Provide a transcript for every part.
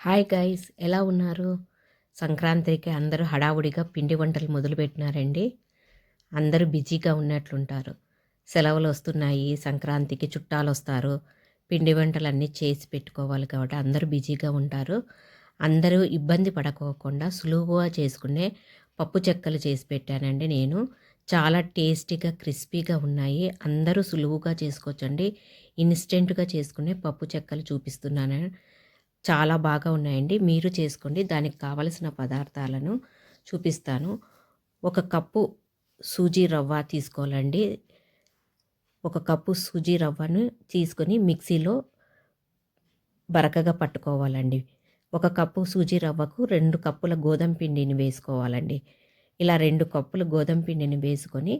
Hi guys ఎలా ఉన్నారు? సంక్రాంతికి అందరూ హడావుడిగా పిండి వంటలు మొదలుపెట్టినారండి. అందరూ బిజీగా ఉన్నట్లుంటారు. సెలవులు వస్తున్నాయి సంక్రాంతికి చుట్టాలు వస్తారు పిండి వంటలు అన్నీ చేసి పెట్టుకోవాలి కాబట్టి అందరూ బిజీగా ఉంటారు. అందరూ ఇబ్బంది పడకోకుండా సులువుగా చేసుకునే పప్పు చెక్కలు చేసి పెట్టానండి నేను. చాలా టేస్టీగా క్రిస్పీగా ఉన్నాయి. అందరూ సులువుగా చేసుకోవచ్చండి. ఇన్స్టెంట్గా చేసుకునే పప్పు చెక్కలు చూపిస్తున్నాను. చాలా బాగా ఉన్నాయండి. మీరు చేసుకోండి. దానికి కావలసిన పదార్థాలను చూపిస్తాను. ఒక కప్పు సూజీ రవ్వ తీసుకోవాలండి. ఒక కప్పు సూజీ రవ్వను తీసుకొని మిక్సీలో బరకగా పట్టుకోవాలండి. ఒక కప్పు సూజీ రవ్వకు రెండు కప్పుల గోధుమ పిండిని వేసుకోవాలండి. ఇలా రెండు కప్పుల గోధుమ పిండిని వేసుకొని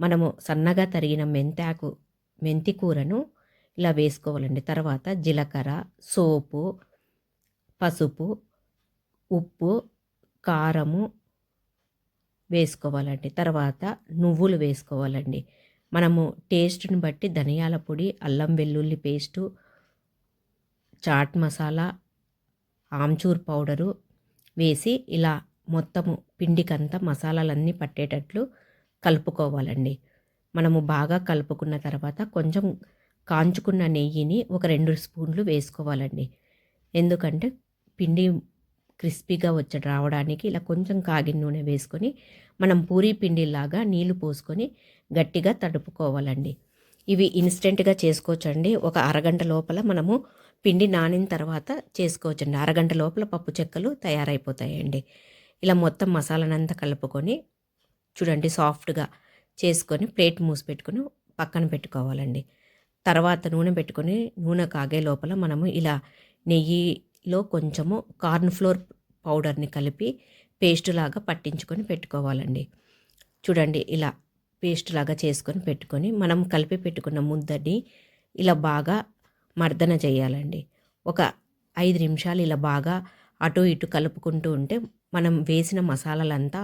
మనము సన్నగా తరిగిన మెంతాకు మెంతి కూరను ఇలా వేసుకోవాలండి. తర్వాత జీలకర్ర సోపు పసుపు ఉప్పు కారము వేసుకోవాలండి. తర్వాత నువ్వులు వేసుకోవాలండి. మనము టేస్ట్ని బట్టి ధనియాల పొడి అల్లం వెల్లుల్లి పేస్టు చాట్ మసాలా ఆమ్చూర్ పౌడరు వేసి ఇలా మొత్తము పిండికంతా మసాలాలన్నీ పట్టేటట్లు కలుపుకోవాలండి. మనము బాగా కలుపుకున్న తర్వాత కొంచెం కాంచుకున్న నెయ్యిని ఒక రెండు స్పూన్లు వేసుకోవాలండి. ఎందుకంటే పిండి క్రిస్పీగా వచ్చి రావడానికి ఇలా కొంచెం కాగిన నూనె వేసుకొని మనం పూరీ పిండిలాగా నీళ్ళు పోసుకొని గట్టిగా తడుపుకోవాలండి. ఇవి ఇన్స్టెంట్గా చేసుకోవచ్చండి. ఒక అరగంట లోపల మనము పిండి నానిన తర్వాత చేసుకోవచ్చండి. అరగంట లోపల పప్పు చెక్కలు తయారైపోతాయండి. ఇలా మొత్తం మసాలానంతా కలుపుకొని చూడండి సాఫ్ట్గా చేసుకొని ప్లేట్ మూసి పెట్టుకొని పక్కన పెట్టుకోవాలండి. తర్వాత నూనె పెట్టుకొని నూనె కాగే లోపల మనము ఇలా నెయ్యి లో కొంచెము కార్న్ ఫ్లోర్ పౌడర్ని కలిపి పేస్ట్ లాగా పట్టించుకొని పెట్టుకోవాలండి. చూడండి ఇలా పేస్ట్ లాగా చేసుకొని పెట్టుకొని మనం కలిపి పెట్టుకున్న ముద్దని ఇలా బాగా మర్దన చేయాలండి. ఒక ఐదు నిమిషాలు ఇలా బాగా అటు ఇటు కలుపుకుంటూ ఉంటే మనం వేసిన మసాలాలంతా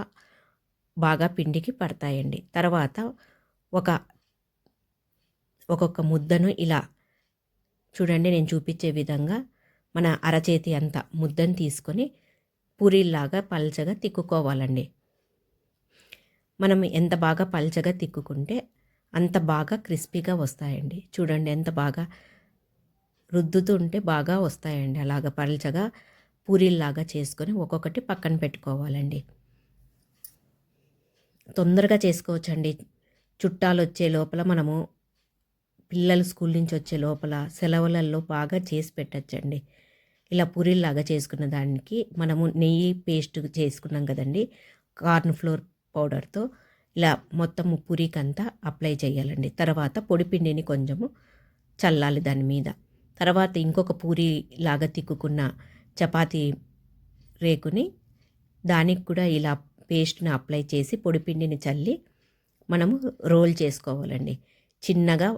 బాగా పిండికి పడతాయండి. తర్వాత ఒక ఒక్కొక్క ముద్దను ఇలా చూడండి నేను చూపించే విధంగా మన అరచేతి అంత ముద్దను తీసుకొని పూరీల్లాగా పల్చగా తిక్కుకోవాలండి. మనం ఎంత బాగా పల్చగా తిక్కుకుంటే అంత బాగా క్రిస్పీగా వస్తాయండి. చూడండి ఎంత బాగా రుద్దుతుంటే బాగా వస్తాయండి. అలాగ పల్చగా పూరీల్లాగా చేసుకొని ఒక్కొక్కటి పక్కన పెట్టుకోవాలండి. తొందరగా చేసుకోవచ్చండి. చుట్టాలు వచ్చే లోపల మనము పిల్లలు స్కూల్ నుంచి వచ్చే లోపల సెలవులలో బాగా చేసి పెట్టచ్చండి. ఇలా పూరీలాగా చేసుకున్న దానికి మనము నెయ్యి పేస్ట్ చేసుకున్నాం కదండి కార్న్ ఫ్లోర్ పౌడర్తో ఇలా మొత్తము పూరీకంతా అప్లై చేయాలండి. తర్వాత పొడిపిండిని కొంచెము చల్లాలి దాని మీద. తర్వాత ఇంకొక పూరి లాగా తిక్కుకున్న చపాతీ రేకుని దానికి కూడా ఇలా పేస్ట్ని అప్లై చేసి పొడిపిండిని చల్లి మనము రోల్ చేసుకోవాలండి. చిన్నగా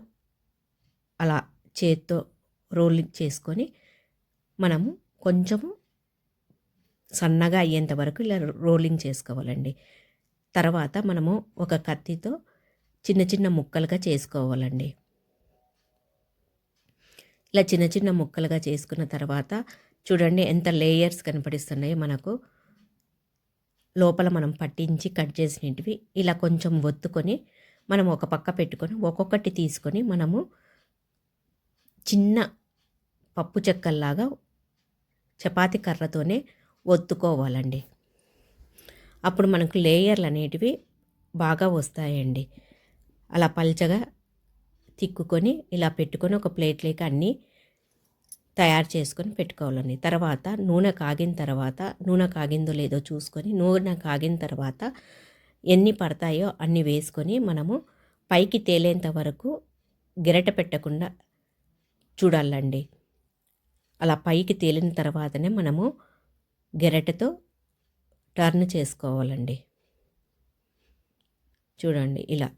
అలా చేత్తో రోల్ చేసుకొని మనము కొంచెము సన్నగా అయ్యేంత వరకు ఇలా రోలింగ్ చేసుకోవాలండి. తర్వాత మనము ఒక కత్తితో చిన్న చిన్న ముక్కలుగా చేసుకోవాలండి. ఇలా చిన్న చిన్న ముక్కలుగా చేసుకున్న తర్వాత చూడండి ఎంత లేయర్స్ కనపడిస్తున్నాయో మనకు. లోపల మనం పట్టించి కట్ చేసినవి ఇలా కొంచెం ఒత్తుకొని మనం ఒక పక్క పెట్టుకొని ఒక్కొక్కటి తీసుకొని మనము చిన్న పప్పు చెక్కల్లాగా చపాతి కర్రతోనే ఒత్తుకోవాలండి. అప్పుడు మనకు లేయర్లు అనేటివి బాగా వస్తాయండి. అలా పల్చగా తిక్కుకొని ఇలా పెట్టుకొని ఒక ప్లేట్లోకి అన్నీ తయారు చేసుకొని పెట్టుకోవాలండి. తర్వాత నూనె కాగిన తర్వాత నూనె కాగిందో లేదో చూసుకొని నూనె కాగిన తర్వాత ఎన్ని పడతాయో అన్ని వేసుకొని మనము పైకి తేలేంత వరకు గిరట పెట్టకుండా చూడాలండి. అలా పైకి తేలిన తర్వాతనే మనము గెరటతో టర్న్ చేసుకోవాలండి. చూడండి ఇలా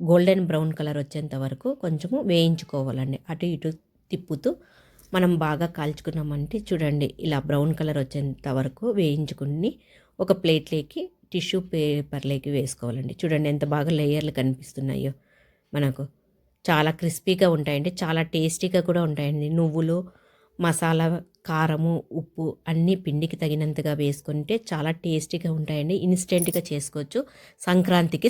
గోల్డెన్ బ్రౌన్ కలర్ వచ్చేంత వరకు కొంచెము వేయించుకోవాలండి. అటు ఇటు తిప్పుతూ మనం బాగా కాల్చుకున్నామంటే చూడండి ఇలా బ్రౌన్ కలర్ వచ్చేంత వరకు వేయించుకుని ఒక ప్లేట్లోకి టిష్యూ పేపర్లోకి వేసుకోవాలండి. చూడండి ఎంత బాగా లేయర్లు కనిపిస్తున్నాయో మనకు. చాలా క్రిస్పీగా ఉంటాయండి. చాలా టేస్టీగా కూడా ఉంటాయండి. నువ్వులు మసాలా కారము ఉప్పు అన్నీ పిండికి తగినంతగా వేసుకుంటే చాలా టేస్టీగా ఉంటాయండి. ఇన్స్టెంట్గా చేసుకోవచ్చు. సంక్రాంతికి